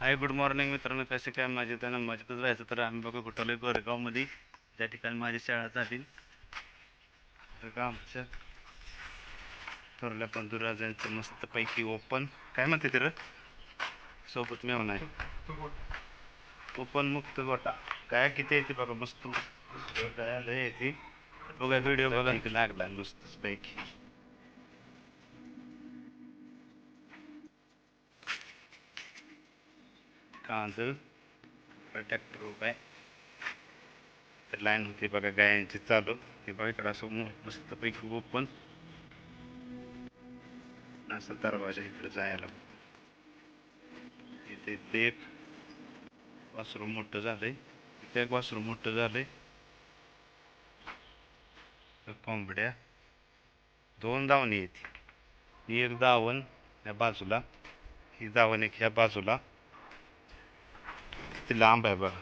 Hi good morning मित्रांनो. कसे काय? माझे त्यांना मजेतच राहायचं. तर आम्ही बघा कुठवलं गोरेगावमध्ये त्या ठिकाणी माझी शाळा झाली. बघा आमच्या थोरल्या पंधुराजांचं मस्तपैकी ओपन. काय म्हणते ते रे? सोबत मेव नाही ओपन मुक्त गोटा. काय किती येते बघा मस्त. काय येते बघा व्हिडिओ बघा. लागला मस्तच पैकी कांदळ ट्रॅक्टर उभा आहे तर लाईन होती बघा गायांची चालू ते बघा इकडं असं मो- मस्तपैकी ओपन असा दरवाजा इकडे जायला इथे ते एक वासरू मोठं झालंय इथे एक वासरूम मोठं झालंय कोंबड्या दोन दावणी आहेत ही एक दावण या बाजूला ही दावण एक ह्या बाजूला किती लांब आहे बघा.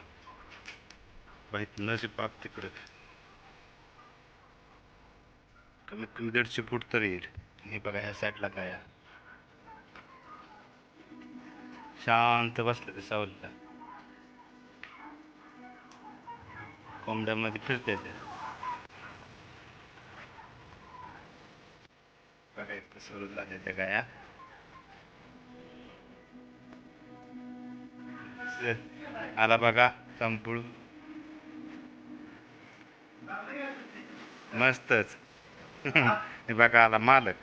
बाईत नशी पाक तिकडे. कमीत कमी दीडशे फूट तर येईल. हे बघा ह्या साईडला काय शांत बसलं ते सावलीला. कोंबड्यामध्ये फिरते ते. बघा सुरू झाले त्या गाया. आला बघा संपूळ मस्तच. बघा आला मालक.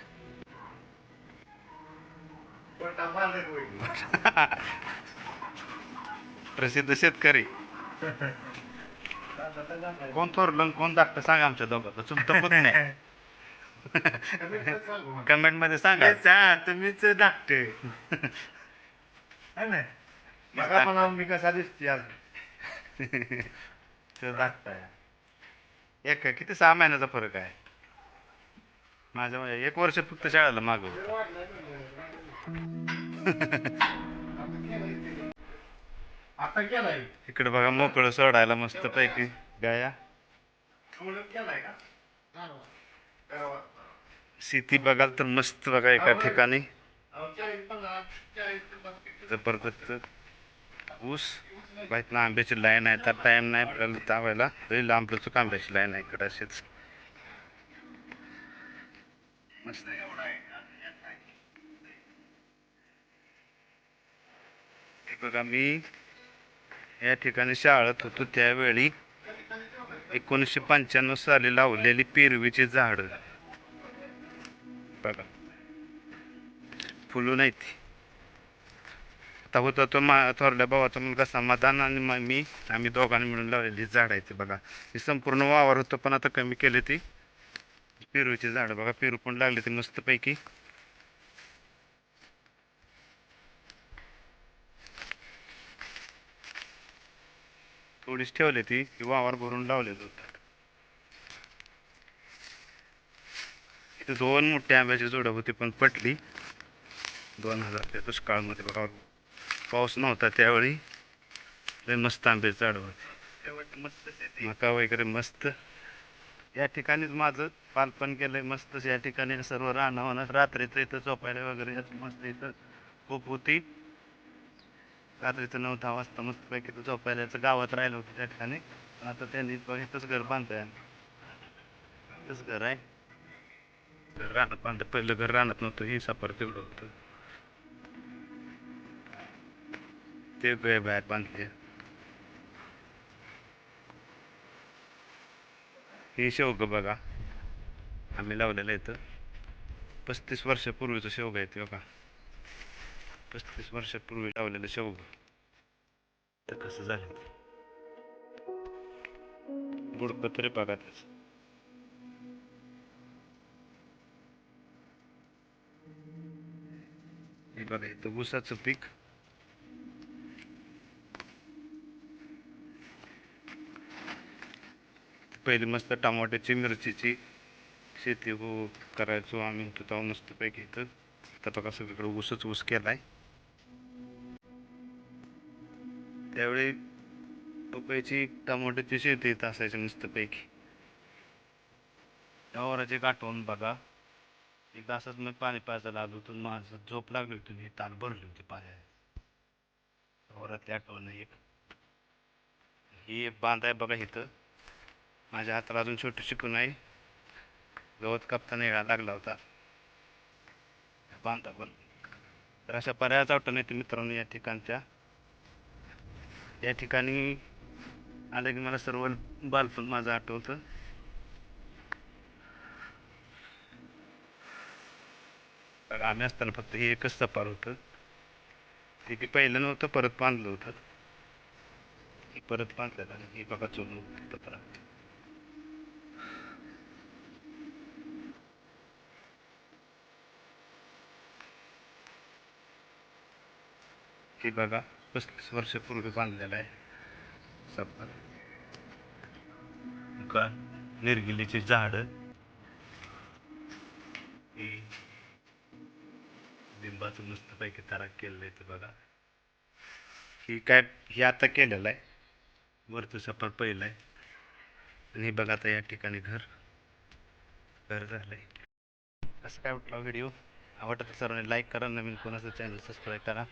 प्रसिद्ध शेतकरी. कोण थोरलं कोण धाकटं सांगा आमच्या दोघांना. तुमचं पण नाही. कमेंटमध्ये सांगा. तुम्हीच धाकटे. बघा म्हणा मी कसा दिसते आज तो धाकटा आहे एक किती सहा महिन्याचा फरक आहे माझ्या म्हणजे एक वर्ष फक्त शाळेला केलाय इकडे बघा मोकळं सोडायला मस्त पैकी गाया शेती बघाल तर मस्त बघा एका ठिकाणी जबरदस्त ऊस बाईतनं आंब्याची लाईन आहे तर टाईम नाही आपल्याला तावायला तरी लांब लचूक आंब्याची लाईन आहे इकडे असेच मस्त हे बघा मी या ठिकाणी शाळेत होतो त्यावेळी एकोणीसशे पंच्याण्णव साली लावलेली पेरवीची झाडं. बघा. फुलून नाही ती आता होतं तो मा थोरल्या भावाचा मुलगा समाधान आणि मग मी आम्ही दोघांनी मिळून लावलेली झाड आहे ती बघा. ही संपूर्ण वावर होतं पण आता कमी केले ती. पेरूची झाडं बघा पेरू पण लागले ती मस्तपैकी. थोडीच ठेवली ती ती वावर भरून लावले होतं. इथे दोन मोठ्या आंब्याची जोडं होती पण पटली. दोन हजारच्या दुष्काळामध्ये बघा. पाऊस नव्हता त्यावेळी. लय मस्त आंब्याची झाडं होती. मका वगैरे मस्त. या ठिकाणीच माझं बालपण केलंय मस्त. या ठिकाणी सर्व राहणं रात्रीचं इथं झोपायला वगैरे मस्त इथं. खूप होती. रात्रीचं नऊ दहा वाजता मस्त पैकी इथं झोपायला गावात राहिलं होतं त्या ठिकाणी. आता त्यांनी इथंच घर बांधतंय इथंच घर आहे. घर राहणं बांधतं पहिलं घर राहणं नव्हतं. हे सापर तेवढं होतं. ते गे बाहेर बांधले. हे शेवग बघा. आम्ही लावलेलं येतं पस्तीस वर्षापूर्वीचं शेवग आहे ते बघा. पस्तीस वर्षापूर्वी लावलेलं शेवग. तर कसं झालं? बुडकं तरी बघा त्याचं. हे बघा इथं ऊसाचं पीक. पहिली मस्त टमाट्याची मिरचीची शेती हो करायचो आम्ही. होतो तेव्हा मस्तपैकी इथं तर बघा सगळीकडे ऊसच ऊस केलाय. त्यावेळी पपईची टमाट्याची शेती इथं असायची मस्तपैकी. त्यावराची गाठवून बघा. एकदा असंच मी पाणी पाजायला आलो होतो माझं झोप लागली होती मी ताल भरली होती पाण्याने वरातली आठवण एक. ही एक बांध आहे बघा इथं. माझ्या हाताला अजून छोटी शिकून आहे गवत कापताना येळा लागला होता. बांधा पण. तर अशा बऱ्याच आठवण येते मित्रांनो या ठिकाणच्या. या ठिकाणी आलं की मला सर्व बालपण माझं आठवतं. तर आम्ही असताना फक्त हे एकच सपार होतं. ते की पहिलं नव्हतं परत बांधलं होतं. हे परत बांधलेलं आणि हे बघा चोरून. पत्रा हे बघा पस्तीस वर्षापूर्वी बांधलेलं आहे. सपार का? निर्गिलीची झाडं. ही लिंबाचं मस्तपैकी तराक केलेलं आहे ते बघा. ही काय हे आता केलेलं आहे. वरचं सपाट पहिलं आहे. आणि हे बघा आता या ठिकाणी घर. घर झालं आहे असं काय वाटलं व्हिडिओ? आवडत सर्वांनी लाईक करा. नवीन कोणाचं चॅनल सबस्क्राईब करा.